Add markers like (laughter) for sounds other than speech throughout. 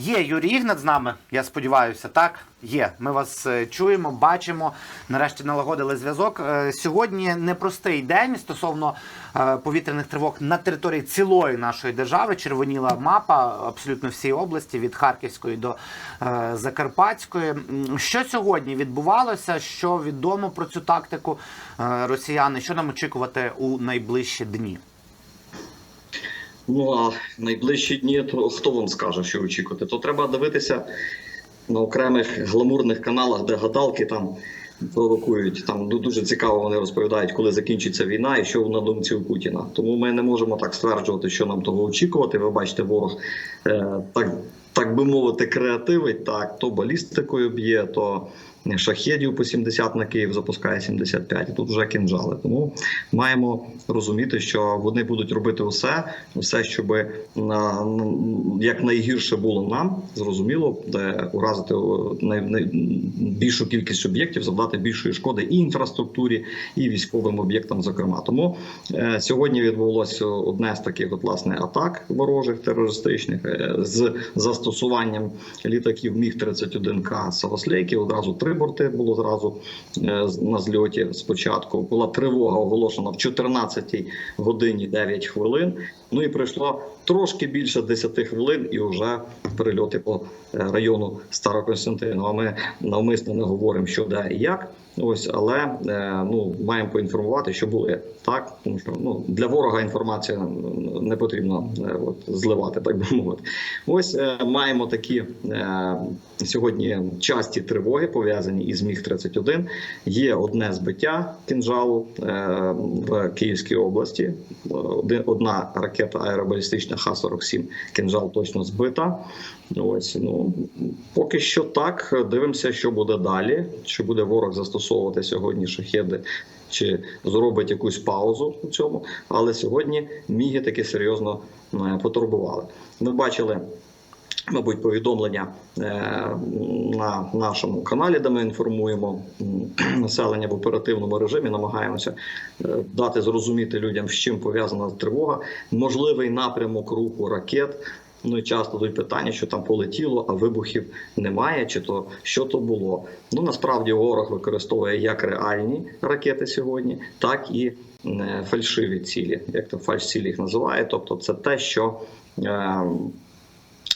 Є Юрій Ігнат з нами, я сподіваюся, так? Є. Ми вас е, чуємо, бачимо. Нарешті налагодили зв'язок. Е, Сьогодні непростий день стосовно е, повітряних тривог на території цілої нашої держави. Червоніла мапа абсолютно всій області від Харківської до Закарпатської. Що сьогодні відбувалося? Що відомо про цю тактику росіяни? Що нам очікувати у найближчі дні? Ну а найближчі дні, то хто вам скаже, що очікувати? То треба дивитися на окремих гламурних каналах, де гадалки там провокують. Там дуже цікаво вони розповідають, коли закінчиться війна і що на думці у Путіна. Тому ми не можемо так стверджувати, що нам того очікувати. Ви бачите, ворог е, так, так би мовити, креативить. Так, то балістикою б'є, то шахедів по 70 на Київ запускає 75, і тут вже кінжали. Тому маємо розуміти, що вони будуть робити все, все, щоб як найгірше було нам, зрозуміло, де уразити най, най, більшу кількість об'єктів, завдати більшої шкоди і інфраструктурі, і військовим об'єктам. Зокрема, тому е, сьогодні відбулося одне з таких от власне атак ворожих терористичних е, з застосуванням літаків Міг 31 к Савослейки. Одразу три борти було зразу е, на зльоті. Спочатку була тривога оголошена в 14 годині 9 хвилин. Ну і пройшло трошки більше 10 хвилин, і вже перельоти по е, району Староконстантину. А ми навмисно не говоримо, що де і як. Ось, але е, ну маємо поінформувати, що були так. Тому що ну для ворога інформація не потрібно от, зливати, так би мовити. Ось маємо такі сьогодні часті тривоги пов'язані із Міг 31 Є одне збиття кінжалу е, в Київській області. Один- Одна ракета аеробалістична Х-47 кінжал точно збита. Ось ну поки що так. Дивимося, що буде далі. Чи буде ворог застосовувати сьогодні шахеди, чи зробить якусь паузу у цьому. Але сьогодні міги таки серйозно е, потурбували. Ми бачили. Мабуть, повідомлення е, на нашому каналі, де ми інформуємо (clears throat) населення в оперативному режимі, намагаємося е, дати зрозуміти людям, з чим пов'язана тривога, можливий напрямок руху ракет. Ну і часто дають питання, що там полетіло, а вибухів немає, чи то що то було. Ну насправді ворог використовує як реальні ракети сьогодні, так і е, фальшиві цілі, як то фальш-цілі їх називає. Тобто, це те, що е,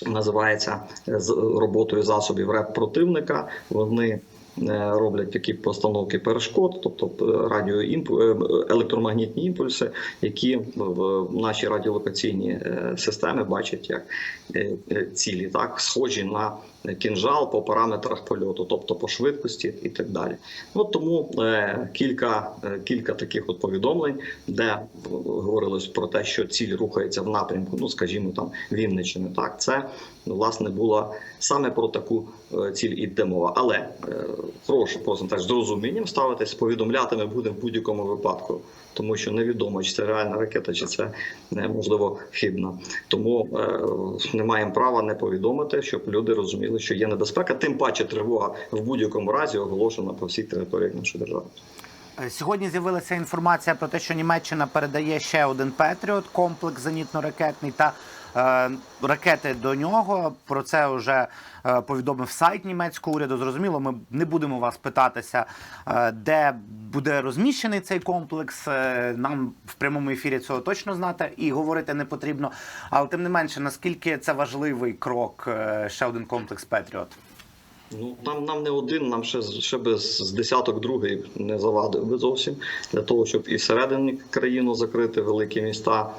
називається е, з роботою засобів РЕП противника. Вони е, роблять такі постановки перешкод, тобто е, радіоімпу... електромагнітні імпульси, які в нашій радіолокаційні системи бачать як цілі, так схожі на кінжал по параметрах польоту, тобто по швидкості і так далі. Ну тому е, кілька, е, кілька таких от повідомлень, де говорилось про те, що ціль рухається в напрямку, ну скажімо, там Вінниччини. Так, це власне була саме про таку е, ціль іде мова. Але е, прошу просто теж з розумінням ставитись, повідомляти ми будемо в будь-якому випадку, тому що невідомо, чи це реальна ракета, чи це е, можливо хибна. Тому е, не маємо права не повідомити, щоб люди розуміли, що є небезпека. Тим паче тривога в будь-якому разі оголошена по всій території нашої держави. Е, Сьогодні з'явилася інформація про те, що Німеччина передає ще один Петріот, комплекс зенітно-ракетний та ракети до нього. Про це вже е, повідомив сайт німецького уряду. Зрозуміло, ми не будемо вас питатися, е, де буде розміщений цей комплекс. Е, нам в прямому ефірі цього точно знати і говорити не потрібно. Але тим не менше, наскільки це важливий крок, е, ще один комплекс Петріот. Ну нам нам не один, нам ще ще би з десяток другий не завадив би зовсім для того, щоб і всередині країну закрити великі міста,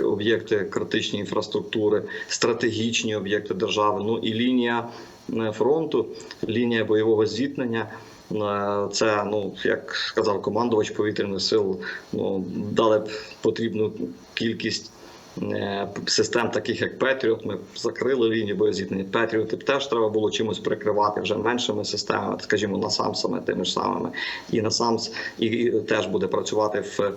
об'єкти критичної інфраструктури, стратегічні об'єкти держави. Ну і лінія е, фронту, лінія бойового зіткнення. Е, Це ну як сказав командувач повітряних сил, ну дали б потрібну кількість е, систем, таких як Петріот, ми закрили лінію боєзіткнення. Б теж треба було чимось прикривати вже меншими системами, скажімо, насамсами тими ж самими, і насамс і, і теж буде працювати в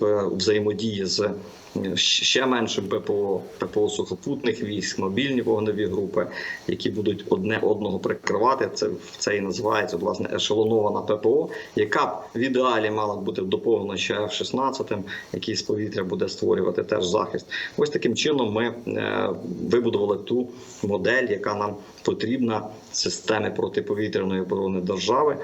в взаємодії з е, ще меншим ППО, ППО сухопутних військ, мобільні вогневі групи, які будуть одне одного прикривати. Це це і називається власне ешелонована ППО, яка б в ідеалі мала б бути доповнена ще F-16, який з повітря буде створювати теж захист. Ось таким чином ми е, вибудували ту модель, яка нам потрібна системи протиповітряної оборони держави,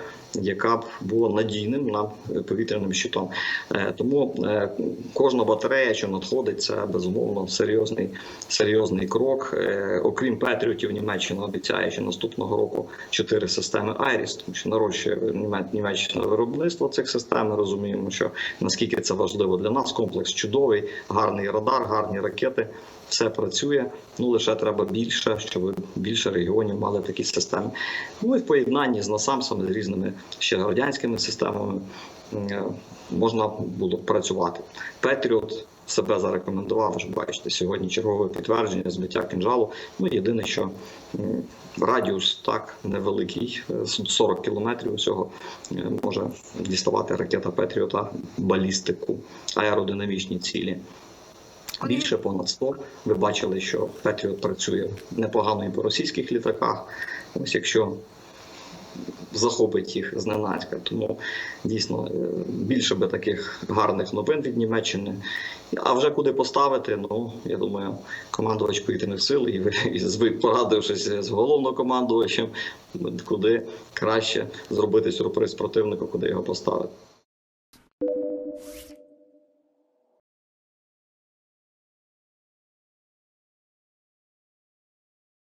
яка б була надійним на повітряним щитом. Е, Тому е, кожна батарея, що надходить, це безумовно серйозний серйозний крок. Е, Окрім Петріотів, Німеччина обіцяє, що наступного року чотири системи Айріс, тому що нарощує Німе- Німеччина виробництво цих систем. Ми розуміємо, що наскільки це важливо для нас. Комплекс чудовий, гарний радар, гарні ракети. Все працює, ну лише треба більше, щоб більше регіонів мали такі системи. Ну і в поєднанні з насамсами з різними ще радянськими системами е, можна було працювати. Петріот себе зарекомендував. Ви ж бачите, сьогодні чергове підтвердження збиття кінжалу. Ну єдине, що радіус так невеликий, е, 40 кілометрів усього е, може діставати ракета Петріота балістику, аеродинамічні цілі. Більше понад 100. Ви бачили, що Петріот працює непогано і по російських літаках. Ось якщо захопить їх зненацька. Тому дійсно е, більше би таких гарних новин від Німеччини. А вже куди поставити, ну я думаю, командувач повітряних сил і ви і з- порадившись з головнокомандувачем, куди краще зробити сюрприз противнику, куди його поставити.